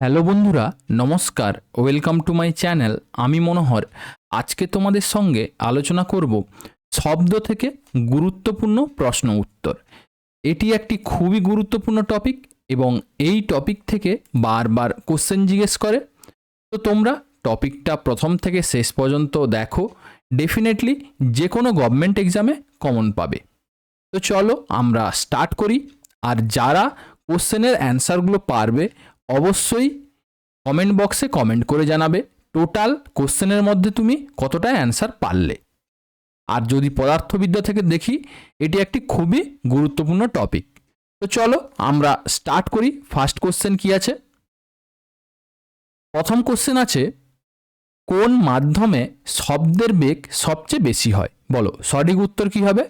Hello বন্ধুরা, নমস্কার, welcome to my channel, আমি মনোহর। আজকে তোমাদের সঙ্গে আলোচনা করব শব্দ থেকে গুরুত্বপূর্ণ প্রশ্ন উত্তর। এটি একটি খুবই গুরুত্বপূর্ণ টপিক এবং এই টপিক থেকে বারবার কোশ্চেন জিজ্ঞেস করে। তো তোমরা টপিকটা প্রথম থেকে শেষ পর্যন্ত দেখো ডেফিনেটলি যে কোনো গভর্নমেন্ট এক্সামে কমন পাবে। তো চলো আমরা স্টার্ট করি, আর যারা কোশ্চেনের অ্যান্সারগুলো পারবে অবশ্যই কমেন্ট বক্সে কমেন্ট করে জানাবে। টোটাল কোশ্চেনের মধ্যে তুমি কতটা অ্যান্সার পারলে। আর যদি পদার্থবিদ্যা থেকে দেখি, এটি একটি খুবই গুরুত্বপূর্ণ টপিক তো চলো আমরা স্টার্ট করি। ফার্স্ট কোশ্চেন কি আছে? প্রথম কোশ্চেন আছে, কোন মাধ্যমে শব্দের বেগ সবচেয়ে বেশি হয়? বলো, সঠিক উত্তর কি হবে?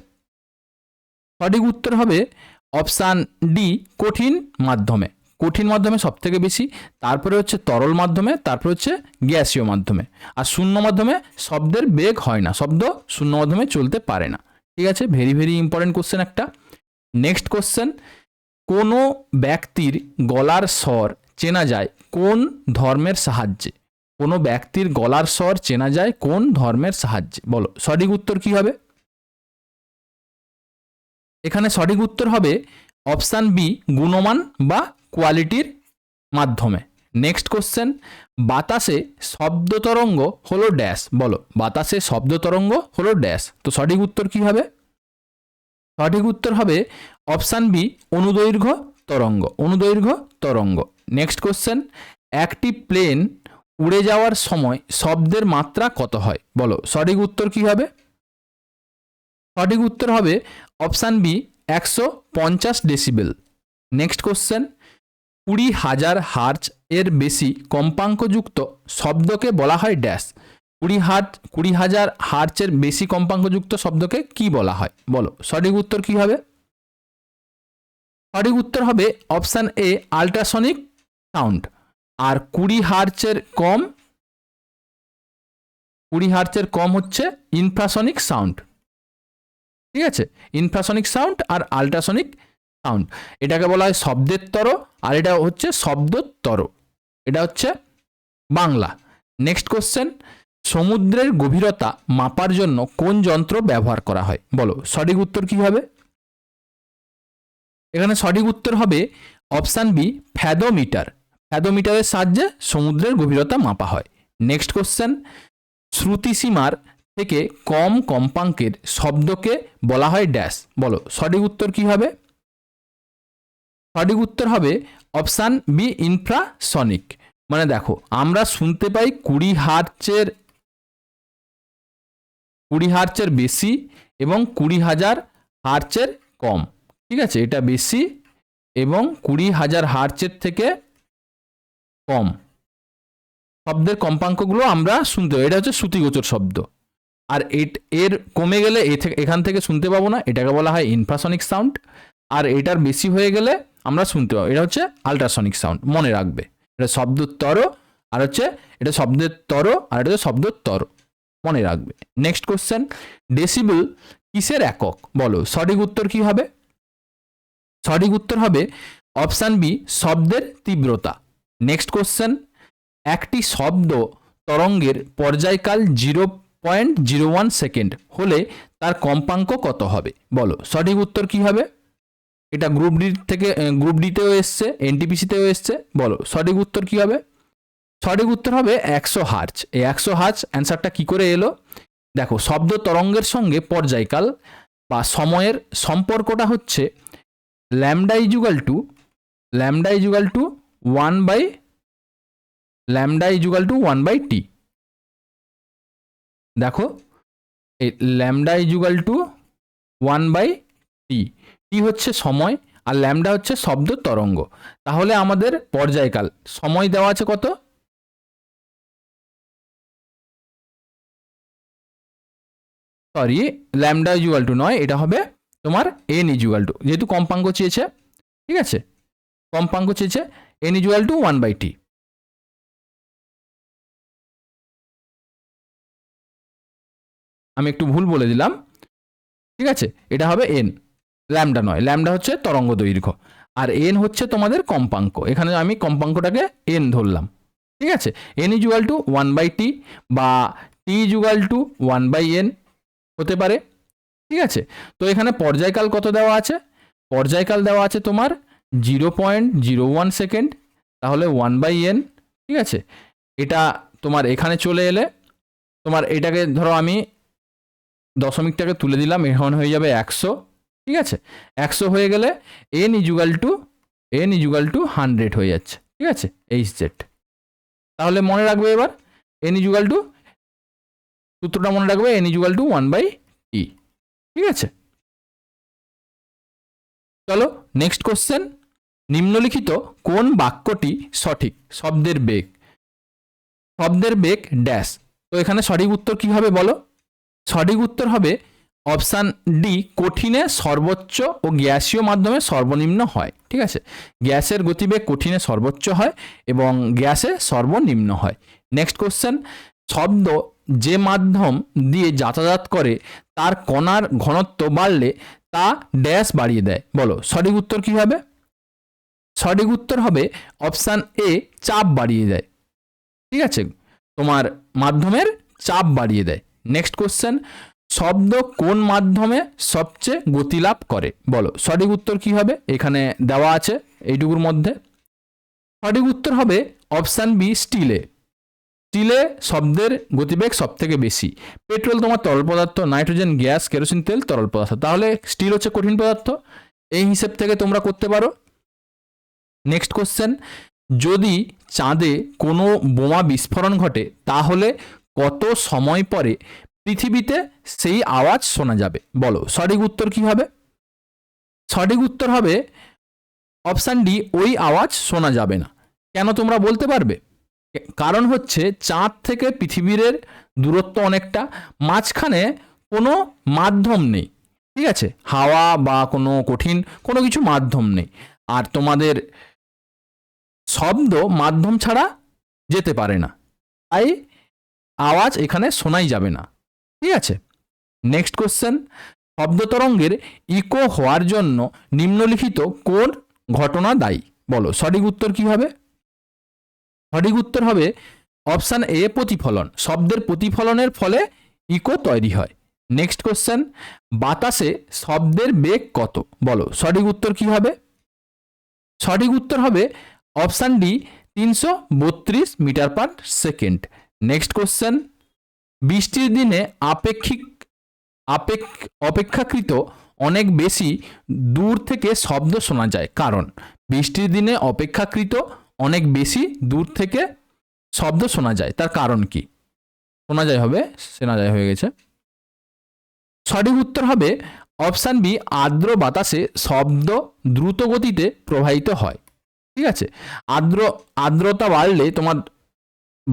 সঠিক উত্তর হবে অপশান ডি কঠিন মাধ্যমে। কঠিন মাধ্যমে সব থেকে বেশি, তারপরে হচ্ছে তরল মাধ্যমে, তারপরে হচ্ছে গ্যাসীয় মাধ্যমে। আর শূন্য মাধ্যমে শব্দের বেগ হয় না, শব্দ শূন্য মাধ্যমে চলতে পারে না। ঠিক আছে? ভেরি ভেরি ইম্পর্টেন্ট কোশ্চেন একটা। নেক্সট কোশ্চেন কোনো ব্যক্তির গলার স্বর চেনা যায় কোন ধর্মের সাহায্যে? কোনো ব্যক্তির গলার স্বর চেনা যায় কোন ধর্মের সাহায্যে? বলো, সঠিক উত্তর কি হবে? এখানে সঠিক উত্তর হবে অপশান বি, গুণমান বা কোয়ালিটির মাধ্যমে। নেক্সট কোশ্চেন বাতাসে শব্দ তরঙ্গ হলো ড্যাশ বলো। বাতাসে শব্দ তরঙ্গ হলো ড্যাশ তো সঠিক উত্তর কি হবে? সঠিক উত্তর হবে অপশান বি অনুদৈর্ঘ্য তরঙ্গ অনুদৈর্ঘ্য তরঙ্গ। নেক্সট কোশ্চেন একটি প্লেন উড়ে যাওয়ার সময় শব্দের মাত্রা কত হয়? বলো, সঠিক উত্তর কি হবে? সঠিক উত্তর হবে অপশান বি একশো পঞ্চাশ ডেসিবেল নেক্সট কোশ্চেন কুড়ি হাজার হার্চ এর বেশি কম্পাঙ্কযুক্ত শব্দকে বলা হয় ড্যাশ। কুড়ি হার্চ কুড়ি হাজার হার্চের বেশি কম্পাঙ্কযুক্ত শব্দকে কি বলা হয়? বলো, সঠিক উত্তর কি হবে? সঠিক উত্তর হবে অপশান এ, আল্ট্রাসনিক সাউন্ড। আর কুড়ি হার্চের কম, কুড়ি হার্চের কম হচ্ছে ইনফ্রাসনিক সাউন্ড। ঠিক আছে? ইনফ্রাসনিক সাউন্ড আর আল্ট্রাসনিক সাউন্ড এটাকে বলা হয় শব্দের তর, আর এটা হচ্ছে শব্দতর এটা হচ্ছে বাংলা। নেক্সট কোশ্চেন সমুদ্রের গভীরতা মাপার জন্য কোন যন্ত্র ব্যবহার করা হয়? বলো, সঠিক উত্তর কি হবে? এখানে সঠিক উত্তর হবে অপশান বি ফ্যাদোমিটার ফ্যাদোমিটারের সাহায্যে সমুদ্রের গভীরতা মাপা হয়। নেক্সট কোশ্চেন শ্রুতিসীমার থেকে কম কম্পাঙ্কের শব্দকে বলা হয় ড্যাশ বলো, সঠিক উত্তর কি হবে? সঠিক উত্তর হবে অপশান বি ইনফ্রাসনিক মানে দেখো, আমরা শুনতে পাই কুড়ি হার্চের কুড়ি হার্চের বেশি এবং কুড়ি হাজার হার্চের কম। ঠিক আছে, এটা বেশি এবং কুড়ি হাজার হার্চের থেকে কম। শব্দের কম্পাঙ্কগুলো আমরা শুনতে পাই, এটা হচ্ছে শ্রুতিগোচর শব্দ। আর এর কমে গেলে এ থেকে এখান থেকে শুনতে পাবো না, এটাকে বলা হয় ইনফ্রাসনিক সাউন্ড আর এটার বেশি হয়ে গেলে আমরা শুনতে পাবো। এটা হচ্ছে আল্ট্রাসনিক সাউন্ড মনে রাখবে। এটা শব্দ তর আর হচ্ছে এটা শব্দের তর আর এটা হচ্ছে তর মনে রাখবে। নেক্সট কোশ্চেন ডেসিবল কিসের একক? বলো, সঠিক উত্তর কি হবে? সঠিক উত্তর হবে অপশান বি শব্দের তীব্রতা। নেক্সট কোশ্চেন একটি শব্দ তরঙ্গের পর্যায়কাল zero point zero one second হলে তার কম্পাঙ্ক কত হবে? বলো, সঠিক উত্তর কি হবে? এটা গ্রুপ ডি থেকে গ্রুপ ডিতেও এসছে এনটিপিসিতেও এসছে, বলো, সঠিক উত্তর কি হবে? সঠিক উত্তর হবে একশো হার্চ এই একশো হার্চ অ্যান্সারটা কি করে এলো? দেখো, শব্দ তরঙ্গের সঙ্গে পর্যায়কাল বা সময়ের সম্পর্কটা হচ্ছে lambda equal to lambda equal to one by lambda equal to one by T দেখো, এই lambda equal to one by T T হচ্ছে সময় আর ল্যামডা হচ্ছে শব্দ তরঙ্গ। তাহলে আমাদের পর্যায়কাল, সময় দেওয়া আছে কত? সরি ল্যামডা ইজুগাল টু নয়, এটা হবে তোমার এন ইজুগাল টু যেহেতু কম্পাঙ্ক চেয়েছে, ঠিক আছে? কম্পাঙ্ক চেয়েছে N equal to one by T আমি একটু ভুল বলে দিলাম, ঠিক আছে? এটা হবে এন ল্যামডা নয়। ল্যামডা হচ্ছে তরঙ্গ দৈর্ঘ্য। আর এন হচ্ছে তোমাদের কম্পাঙ্ক। এখানে আমি কম্পাঙ্কটাকে এন ধরলাম। ঠিক আছে? N equal to one by T বা T equal to one by N হতে পারে। ঠিক আছে? তো এখানে পর্যায়কাল কত দেওয়া আছে? পর্যায়কাল দেওয়া আছে তোমার zero point zero one second তাহলে ওয়ান বাই এন ঠিক আছে? এটা তোমার এখানে চলে এলে, তোমার এটাকে ধরো আমি দশমিকটাকে তুলে দিলাম, এখন হয়ে যাবে একশো। ঠিক আছে? একশো হয়ে গেলে N equal to N equal to hundred হয়ে যাচ্ছে, ঠিক আছে? এইচ জেড তাহলে মনে রাখবে এবার এন ইজুগাল টু সূত্রটা মনে রাখবে N equal to one by T ঠিক আছে? চলো নেক্সট কোশ্চেন নিম্নলিখিত কোন বাক্যটি সঠিক? শব্দের বেগ। শব্দের বেগ ড্যাশ তো এখানে সঠিক উত্তর কি হবে বলো? সঠিক উত্তর হবে অপশান ডি, কঠিনে সর্বোচ্চ ও গ্যাসীয় মাধ্যমে সর্বনিম্ন হয়। ঠিক আছে? গ্যাসের গতিবেগ কঠিনে সর্বোচ্চ হয় এবং গ্যাসে সর্বনিম্ন হয়। নেক্সট কোশ্চেন শব্দ যে মাধ্যম দিয়ে যাতায়াত করে, তার কণার ঘনত্ব বাড়লে তা ড্যাশ বাড়িয়ে দেয়। বলো, সঠিক উত্তর কি হবে? সঠিক উত্তর হবে অপশান এ, চাপ বাড়িয়ে দেয়। ঠিক আছে? তোমার মাধ্যমের চাপ বাড়িয়ে দেয়। নেক্সট কোশ্চেন শব্দ কোন মাধ্যমে সবচেয়ে গতিলাভ করে? বলো, সঠিক উত্তর কি হবে? এখানে দেওয়া আছে এইটুকুর মধ্যে। সঠিক উত্তর হবে অপশান বি, স্টিলে। স্টিলে শব্দের গতিবেগ সব থেকে বেশি। পেট্রোল তোমার তরল পদার্থ, নাইট্রোজেন, গ্যাস, কেরোসিন, তেল, তরল পদার্থ। তাহলে স্টিল হচ্ছে কঠিন পদার্থ। এই হিসেব থেকে তোমরা করতে পারো। Next question. যদি চাঁদে কোনো বোমা বিস্ফোরণ ঘটে, তাহলে কত সময় পরে পৃথিবীতে সেই আওয়াজ শোনা যাবে। বলো, সঠিক উত্তর কি হবে? সঠিক উত্তর হবে, অপশান ডি, ওই আওয়াজ শোনা যাবে না। কেন তোমরা বলতে পারবে? কারণ হচ্ছে চাঁদ থেকে পৃথিবীর দূরত্ব অনেকটা, মাঝখানে কোনো মাধ্যম নেই। ঠিক আছে? হাওয়া বা কোনো কঠিন কোনো কিছু মাধ্যম নেই। আর তোমাদের শব্দ মাধ্যম ছাড়া যেতে পারে না। তাই আওয়াজ এখানে শোনাই যাবে না। ঠিক আছে? নেক্সট কোশ্চেন শব্দ তরঙ্গের ইকো হওয়ার জন্য নিম্নলিখিত কোন ঘটনা দায়ী? বলো, সঠিক উত্তর কি হবে? সঠিক উত্তর হবে অপশান এ প্রতিফলন। শব্দের প্রতিফলনের ফলে ইকো তৈরি হয়। নেক্সট কোশ্চেন বাতাসে শব্দের বেগ কত? বলো, সঠিক উত্তর কি হবে? সঠিক উত্তর হবে অপশান ডি তিনশো বত্রিশ metre per second. Next question বৃষ্টির দিনে আপেক্ষিক, আপেক, অপেক্ষাকৃত অনেক বেশি দূর থেকে শব্দ শোনা যায়। কারণ, বৃষ্টির দিনে অপেক্ষাকৃত অনেক বেশি দূর থেকে শব্দ শোনা যায়। তার কারণ কি? শোনা যায় হবে, শোনা যায় হয়ে গেছে। সঠিক উত্তর হবে অপশান বি, আর্দ্র বাতাসে শব্দ দ্রুত গতিতে প্রবাহিত হয়। ঠিক আছে? আর্দ্র, আর্দ্রতা বাড়লে তোমার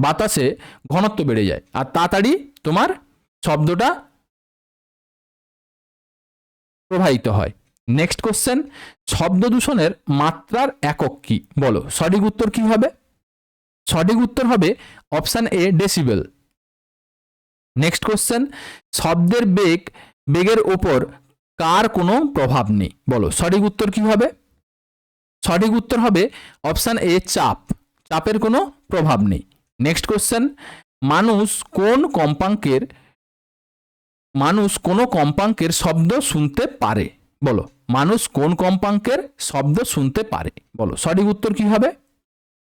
বাতাসে ঘনত্ব বেড়ে যায়। আর তাড়াতাড়ি তোমার শব্দটা প্রবাহিত হয়। নেক্সট কোশ্চেন শব্দ দূষণের মাত্রার একক কি? বলো, সঠিক উত্তর কি হবে? সঠিক উত্তর হবে option A decibel next question শব্দের বেগ, বেগের ওপর কার কোনো প্রভাব নেই? বলো, সঠিক উত্তর কি হবে? সঠিক উত্তর হবে অপশান এ চাপ। চাপের কোনো প্রভাব নেই। নেক্সট কোশ্চেন মানুষ কোন কম্পাঙ্কের, মানুষ কোনো কম্পাঙ্কের শব্দ শুনতে পারে? বলো। মানুষ কোন কম্পাঙ্কের শব্দ শুনতে পারে? বলো। সঠিক উত্তর কি হবে?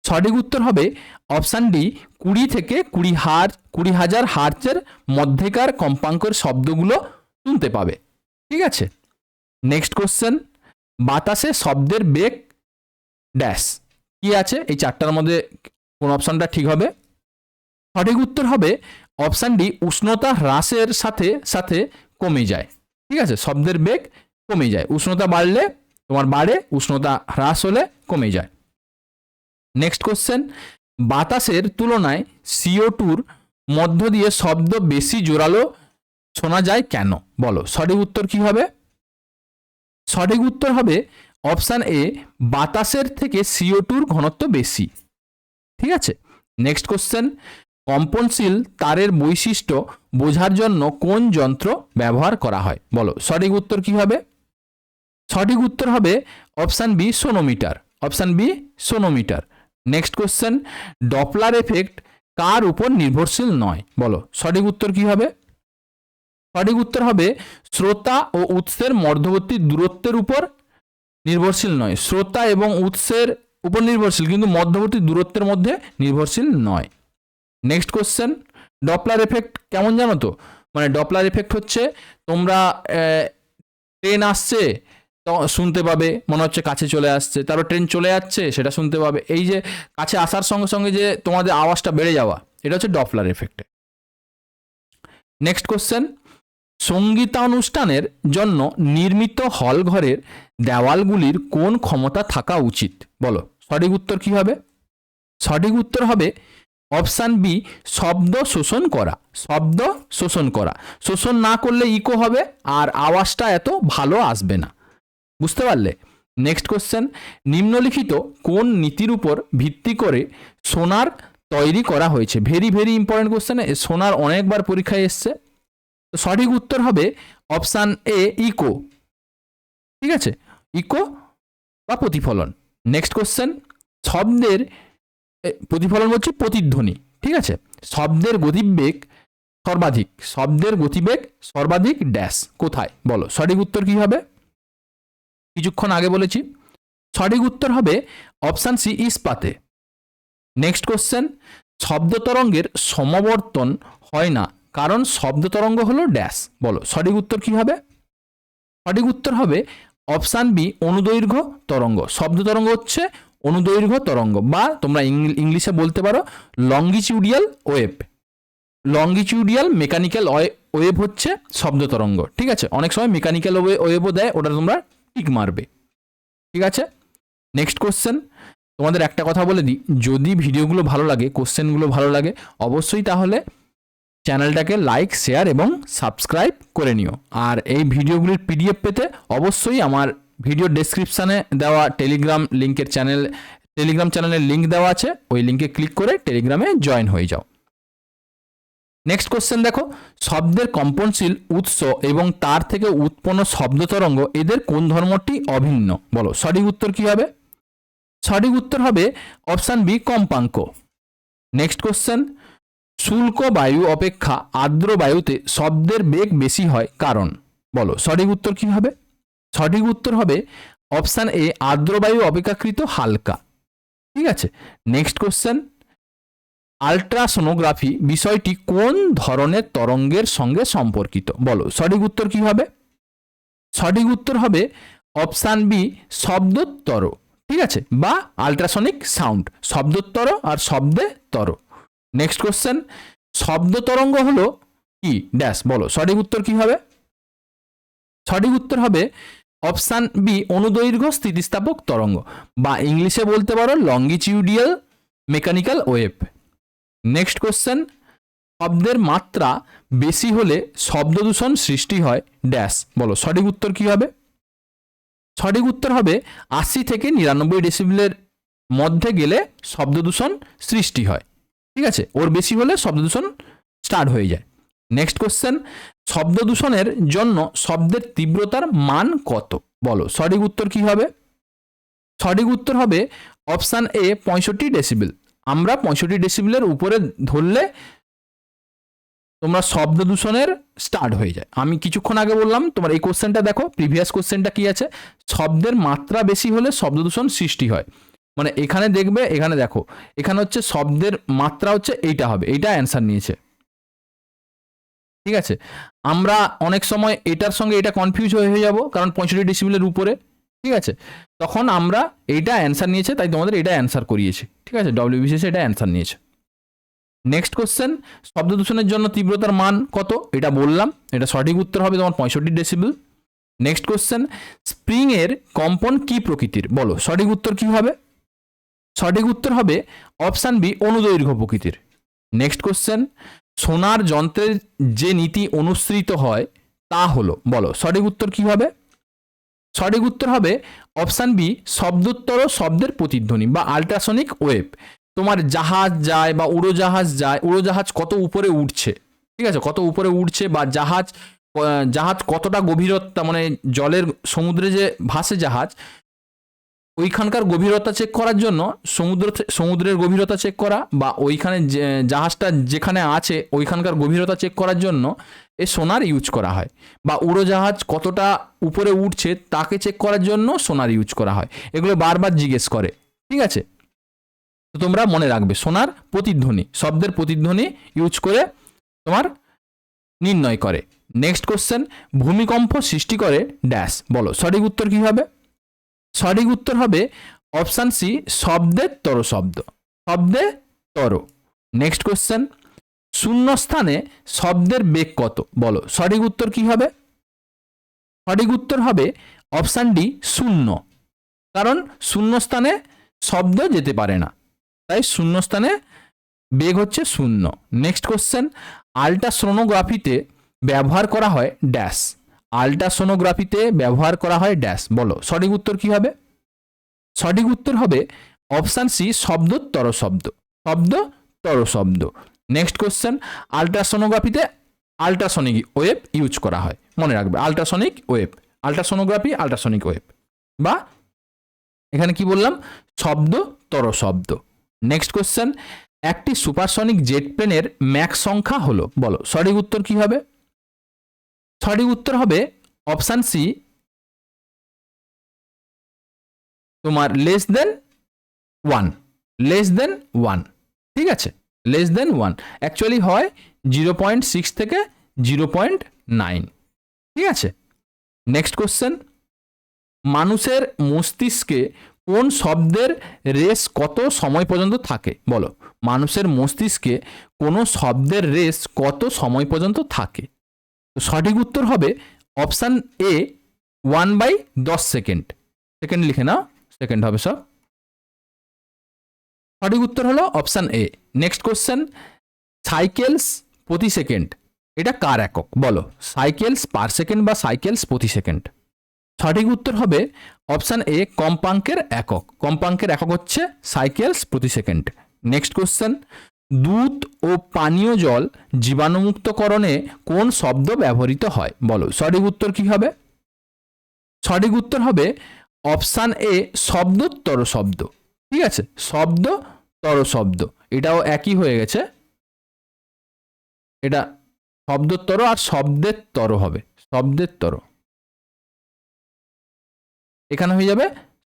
সঠিক উত্তর হবে অপশান ডি, কুড়ি থেকে কুড়ি হার, কুড়ি হাজার হার্চের মধ্যেকার কম্পাঙ্কের শব্দগুলো শুনতে পাবে। ঠিক আছে? নেক্সট কোশ্চেন বাতাসে শব্দের বেগ ড্যাশ। কি আছে? এই চারটার মধ্যে কোন অপশানটা ঠিক হবে? সঠিক উত্তর হবে অপশান ডি উষ্ণতা হ্রাসের সাথে সাথে কমে যায়। ঠিক আছে? শব্দের বেগ কমে যায়। উষ্ণতা বাড়লে তোমার বাড়ে, উষ্ণতা হ্রাস হলে কমে যায়। নেক্সট কোশ্চেন বাতাসের তুলনায় সিও টুর মধ্য দিয়ে শব্দ বেশি জোরালো শোনা যায় কেন? বলো। সঠিক উত্তর কি হবে? সঠিক উত্তর হবে, অপশান এ বাতাসের থেকে সিও টুর ঘনত্ব বেশি। ঠিক আছে? নেক্সট কোশ্চেন কম্পনশীল তারের বৈশিষ্ট্য বোঝার জন্য কোন যন্ত্র ব্যবহার করা হয়? বলো, সঠিক উত্তর কি হবে? সঠিক উত্তর হবে option B sonometer option B sonometer next question Doppler effect কার উপর নির্ভরশীল নয়? বলো, সঠিক উত্তর কি হবে? সঠিক উত্তর হবে শ্রোতা ও উৎসের মধ্যবর্তী দূরত্বের উপর নির্ভরশীল নয়। শ্রোতা এবং উৎসের উপর নির্ভরশীল, কিন্তু মধ্যবর্তী দূরত্বের মধ্যে নির্ভরশীল নয়। নেক্সট কোশ্চেন ডপলার এফেক্ট কেমন জানো তো? মানে ডপলার এফেক্ট হচ্ছে তোমরা ট্রেন আসছে শুনতে পাবে, মনে হচ্ছে কাছে চলে আসছে, তারপর ট্রেন চলে যাচ্ছে, সেটা শুনতে পাবে। এই যে কাছে আসার সঙ্গে সঙ্গে যে তোমাদের আওয়াজটা বেড়ে যাওয়া, এটা হচ্ছে ডপলার এফেক্টে নেক্সট কোশ্চেন সঙ্গীতানুষ্ঠানের জন্য নির্মিত হল ঘরের দেওয়ালগুলির কোন ক্ষমতা থাকা উচিত? বলো। সঠিক উত্তর কি হবে? সঠিক উত্তর হবে অপশান বি, শব্দ শোষণ করা। শব্দ শোষণ করা। শোষণ না করলে ইকো হবে আর আওয়াজটা এত ভালো আসবে না। বুঝতে পারলে? নেক্সট কোশ্চেন নিম্নলিখিত কোন নীতির উপর ভিত্তি করে সোনার তৈরি করা হয়েছে? ভেরি ভেরি ইম্পর্টেন্ট কোশ্চেন সোনার অনেকবার পরীক্ষায় এসছে। সঠিক উত্তর হবে অপশান এ ইকো ঠিক আছে? ইকো বা প্রতিফলন। নেক্সট কোশ্চেন শব্দের প্রতিফলন বলছে প্রতিধ্বনি, ঠিক আছে? শব্দের গতিবেগ সর্বাধিক, শব্দের গতিবেগ সর্বাধিক ড্যাশ কোথায়? বলো, সঠিক উত্তর কি হবে? কিছুক্ষণ আগে বলেছি। সঠিক উত্তর হবে অপশান সি ইস্পাতে। নেক্সট কোশ্চেন শব্দ তরঙ্গের সমবর্তন হয় না, কারণ শব্দ তরঙ্গ হলো ড্যাশ বলো, সঠিক উত্তর কি হবে? সঠিক উত্তর হবে অপশান বি, অনুদৈর্ঘ্য, তরঙ্গ। শব্দ তরঙ্গ হচ্ছে অনুদৈর্ঘ্য, তরঙ্গ বা তোমরা ইংলিশে বলতে পারো longitudinal wave longitudinal mechanical wave হচ্ছে শব্দ তরঙ্গ, ঠিক আছে? অনেক সময় মেকানিক্যাল ওয়েভও দেয় ওটা তোমরা টিক মারবে। ঠিক আছে? নেক্সট কোশ্চেন তোমাদের একটা কথা বলে দিই, যদি ভিডিওগুলো ভালো লাগে কোশ্চেনগুলো ভালো লাগে, অবশ্যই তাহলে চ্যানেলটাকে লাইক শেয়ার এবং সাবস্ক্রাইব করে নিও। আর এই ভিডিওগুলির পিডিএফ পেতে অবশ্যই আমার ভিডিও ডেসক্রিপশানে দেওয়া টেলিগ্রাম লিঙ্কের চ্যানেল টেলিগ্রাম চ্যানেলের লিঙ্ক দেওয়া আছে। ওই লিঙ্কে ক্লিক করে টেলিগ্রামে জয়েন হয়ে যাও। নেক্সট কোশ্চেন দেখো। শব্দের কম্পনশীল উৎস এবং তার থেকে উৎপন্ন শব্দ তরঙ্গ এদের কোন ধর্মটি অভিন্ন? বলো, সঠিক উত্তর কি হবে? সঠিক উত্তর হবে অপশান বি কম্পাঙ্ক। নেক্সট কোশ্চেন শুল্ক বায়ু অপেক্ষা আর্দ্র বায়ুতে শব্দের বেগ বেশি হয় কারণ। বলো, সঠিক উত্তর কি হবে সঠিক উত্তর হবে অপশান এ, আর্দ্র বায়ু অপেক্ষাকৃত হালকা। ঠিক আছে? Next question. আলট্রাসোনোগ্রাফি বিষয়টি কোন ধরনের তরঙ্গের সঙ্গে সম্পর্কিত? বলো, সঠিক উত্তর কি হবে সঠিক উত্তর হবে অপশান বি, শব্দোত্তর। ঠিক আছে? বা আলট্রাসনিক সাউন্ড, শব্দোত্তর আর শব্দে তর। নেক্সট কোশ্চেন শব্দ তরঙ্গ হলো কি? ড্যাশ বলো। সঠিক উত্তর কি হবে? সঠিক উত্তর হবে অপশান বি অনুদৈর্ঘ্য স্থিতিস্থাপক তরঙ্গ বা ইংলিশে বলতে পারো longitudinal mechanical wave next question শব্দের মাত্রা বেশি হলে শব্দ দূষণ সৃষ্টি হয়। ড্যাশ বলো। সঠিক উত্তর কি হবে? সঠিক উত্তর হবে আশি থেকে নিরানব্বই ডেসিবেলের মধ্যে গেলে শব্দ দূষণ সৃষ্টি হয়। ঠিক আছে? ওর বেশি হলে শব্দ দূষণ স্টার্ট হয়ে যায়। নেক্সট কোশ্চেন শব্দ দূষণের জন্য শব্দের তীব্রতার মান কত? বলো, সঠিক উত্তর কি হবে? সঠিক উত্তর হবে অপশান এ পঁয়ষট্টি ডেসিবেল আমরা পঁয়ষট্টি ডেসিবেলের উপরে ধরলে তোমরা শব্দ দূষণের স্টার্ট হয়ে যায়। আমি কিছুক্ষণ আগে বললাম, তোমার এই কোশ্চেনটা দেখো প্রিভিয়াস কোশ্চেনটা কি আছে? শব্দের মাত্রা বেশি হলে শব্দ দূষণ সৃষ্টি হয়। মানে এখানে দেখবে, এখানে দেখো। এখানে হচ্ছে শব্দের মাত্রা হচ্ছে এইটা হবে, এইটা অ্যান্সার নিয়েছে। ঠিক আছে? আমরা অনেক সময় এটার সঙ্গে এটা কনফিউজ হয়ে যাব, কারণ পঁয়ষট্টি ডিসিমিলের উপরে। ঠিক আছে? তখন আমরা এইটা অ্যান্সার নিয়েছে, তাই তোমাদের এটা অ্যান্সার করিয়েছি। ঠিক আছে? ডব্লিউবিসিএস এটা অ্যান্সার নিয়েছে। নেক্সট কোশ্চেন শব্দ দূষণের জন্য তীব্রতার মান কত? এটা বললাম, এটা সঠিক উত্তর হবে তোমার পঁয়ষট্টি ডেসিবেল নেক্সট কোশ্চেন স্প্রিং এর কম্পন কি প্রকৃতির? বলো, সঠিক উত্তর কি হবে? সঠিক উত্তর হবে অপশান বি, অনুদৈর্ঘ্য প্রকৃতির। নেক্সট কোশ্চেন সোনার যন্ত্রের যে নীতি অনুসৃত হয়, তা হলো, বলো, সঠিক উত্তর কি হবে? সঠিক উত্তর হবে অপশান বি, শব্দোত্তর শব্দের প্রতিধ্বনি বা আল্ট্রাসনিক ওয়েভ। তোমার জাহাজ যায় বা উড়োজাহাজ যায়, উড়োজাহাজ কত উপরে উঠছে ঠিক আছে, কত উপরে উঠছে বা জাহাজ জাহাজ কতটা গভীরতা মানে জলের সমুদ্রে যে ভাসে জাহাজ ওইখানকার গভীরতা চেক করার জন্য সমুদ্র সমুদ্রের গভীরতা চেক করা বা ওইখানে জাহাজটা যেখানে আছে, ওইখানকার গভীরতা চেক করার জন্য এ সোনার ইউজ করা হয় বা উড়োজাহাজ কতটা উপরে উঠছে তাকে চেক করার জন্য সোনার ইউজ করা হয়। এগুলো বারবার জিজ্ঞেস করে, ঠিক আছে? তো তোমরা মনে রাখবে, সোনার প্রতিধ্বনি, শব্দের প্রতিধ্বনি ইউজ করে তোমার নির্ণয় করে। নেক্সট কোশ্চেন ভূমিকম্প সৃষ্টি করে ড্যাশ বলো, সঠিক উত্তর কি হবে সঠিক উত্তর হবে অপশান সি শব্দের তর শব্দ। শব্দে তর। নেক্সট কোশ্চেন শূন্য স্থানে শব্দের বেগ কত? বলো, সঠিক উত্তর কি হবে? সঠিক উত্তর হবে অপশান ডি, শূন্য। কারণ শূন্য স্থানে শব্দ যেতে পারে না। তাই শূন্য স্থানে বেগ হচ্ছে শূন্য। নেক্সট কোশ্চেন আল্ট্রাসোনোগ্রাফিতে ব্যবহার করা হয় ড্যাশ। আল্ট্রাসোনোগ্রাফিতে ব্যবহার করা হয় ড্যাশ। বলো, সঠিক উত্তর কি হবে? সঠিক উত্তর হবে অপশান সি শব্দ তর শব্দ। শব্দ তর শব্দ। নেক্সট কোশ্চেন, আল্ট্রাসোনোগ্রাফিতে আল্ট্রাসনিক ওয়েভ ইউজ করা হয়। মনে রাখবে, ultrasonic wave. Ultrasonography, ultrasonic wave বা এখানে কি বললাম? শব্দ তর শব্দ। নেক্সট কোশ্চেন, একটি সুপারসনিক জেট প্লেনের ম্যাক সংখ্যা হলো। বলো, সঠিক উত্তর কি হবে? সঠিক উত্তর হবে অপশান সি তোমার less than one less than one ঠিক আছে? লেস দেন ওয়ান অ্যাকচুয়ালি হয় জিরো পয়েন্ট সিক্স থেকে জিরো পয়েন্ট নাইন ঠিক আছে? নেক্সট কোশ্চেন মানুষের মস্তিষ্কে কোন শব্দের রেস কত সময় পর্যন্ত থাকে? বলো, মানুষের মস্তিষ্কে কোনো শব্দের রেস কত সময় পর্যন্ত থাকে? সঠিক উত্তর হবে অপশান এ ওয়ান বাই দশ সেকেন্ড সেকেন্ড লিখে নাও সেকেন্ড হবে সব। সঠিক উত্তর হলো option A next question cycles প্রতি সেকেন্ড এটা কার একক? বলো সাইকেলস পার সেকেন্ড বা সাইকেলস প্রতি সেকেন্ড সঠিক উত্তর হবে অপশান এ কম্পাঙ্কের একক। কম্পাঙ্কের একক হচ্ছে সাইকেলস প্রতি সেকেন্ড নেক্সট কোশ্চেন দুধ ও পানীয় জল জীবাণুমুক্তকরণে কোন শব্দ ব্যবহৃত হয়? বলো, সঠিক উত্তর কি হবে? সঠিক উত্তর হবে অপশান এ, শব্দোত্তর শব্দ। ঠিক আছে? শব্দ তর শব্দ। এটাও একই হয়ে গেছে। এটা শব্দোত্তর আর শব্দের তর হবে। শব্দের তর এখানে হয়ে যাবে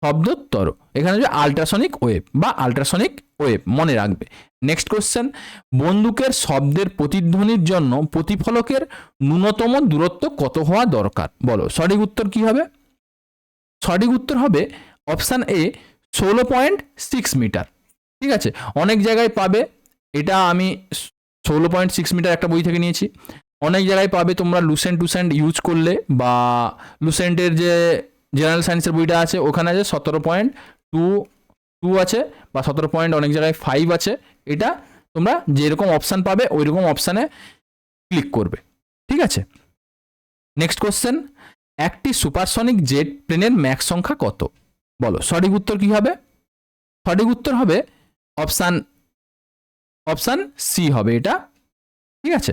শব্দোত্তর। এখানে হচ্ছে আল্ট্রাসনিক ওয়েভ বা আল্ট্রাসনিক ওয়েভ মনে রাখবে। নেক্সট কোশ্চেন বন্দুকের শব্দের প্রতিধ্বনির জন্য প্রতিফলকের ন্যূনতম দূরত্ব কত হওয়া দরকার? বলো, সঠিক উত্তর কি হবে? সঠিক উত্তর হবে অপশান এ ষোলো পয়েন্ট সিক্স মিটার ঠিক আছে? অনেক জায়গায় পাবে, এটা আমি ষোলো পয়েন্ট সিক্স মিটার একটা বই থেকে নিয়েছি। অনেক জায়গায় পাবে তোমরা লুসেন্ট টুসেন্ট ইউজ করলে বা লুসেন্টের যে জেনারেল সায়েন্সের বইটা আছে, ওখানে আছে সতেরো পয়েন্ট টু টু আছে বা সতেরো পয়েন্ট অনেক জায়গায় ফাইভ আছে। এটা তোমরা যেরকম অপশান পাবে ওই রকম অপশানে ক্লিক করবে। ঠিক আছে? নেক্সট কোশ্চেন একটি সুপারসনিক জেট প্লেনের ম্যাক সংখ্যা কত? বলো, সঠিক উত্তর কি হবে? সঠিক উত্তর হবে অপশান অপশান সি হবে এটা। ঠিক আছে?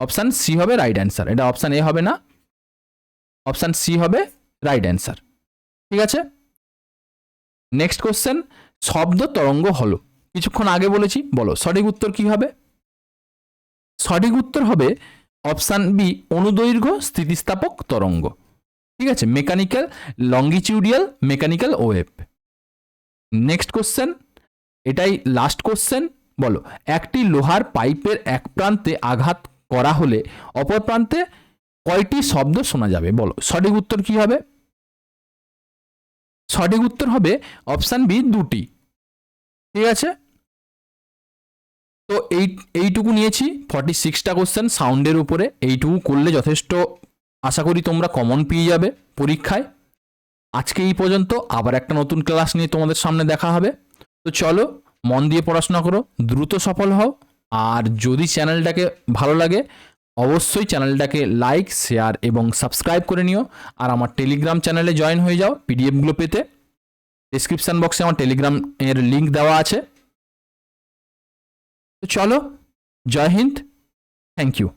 অপশান সি হবে রাইট অ্যান্সার এটা অপশান এ হবে না। অপশান সি হবে রাইট অ্যান্সার। ঠিক আছে? নেক্সট কোশ্চেন, শব্দ তরঙ্গ হলো। কিছুক্ষণ আগে বলেছি, বলো, সঠিক উত্তর কি হবে? সঠিক উত্তর হবে অপশান বি অনুদৈর্ঘ্য স্থিতিস্থাপক তরঙ্গ। ঠিক আছে? Mechanical longitudinal mechanical wave. Next question, এটাই লাস্ট কোশ্চেন, বলো, একটি লোহার পাইপের এক প্রান্তে আঘাত করা হলে অপর প্রান্তে কয়টি শব্দ শোনা যাবে? বলো, সঠিক উত্তর কি হবে? সঠিক উত্তর হবে অপশান বি দুটি। ঠিক আছে? তো এই, এইটুকু নিয়েছি ফর্টি সিক্সটা কোশ্চেন সাউন্ডের উপরে। এইটুকু করলে যথেষ্ট, আশা করি তোমরা কমন পেয়ে যাবে পরীক্ষায়। আজকে এই পর্যন্ত, আবার একটা নতুন ক্লাস নিয়ে তোমাদের সামনে দেখা হবে। তো চলো, মন দিয়ে পড়াশোনা করো, দ্রুত সফল হও। আর যদি চ্যানেলটাকে ভালো লাগে অবশ্যই চ্যানেলটাকে লাইক, শেয়ার এবং সাবস্ক্রাইব করে নিও। আর আমার টেলিগ্রাম চ্যানেলে জয়েন হয়ে যাও পিডিএফগুলো পেতে। ডিসক্রিপশান বক্সে আমার টেলিগ্রাম এর লিঙ্ক দেওয়া আছে। তো চলো, জয় হিন্দ থ্যাংক ইউ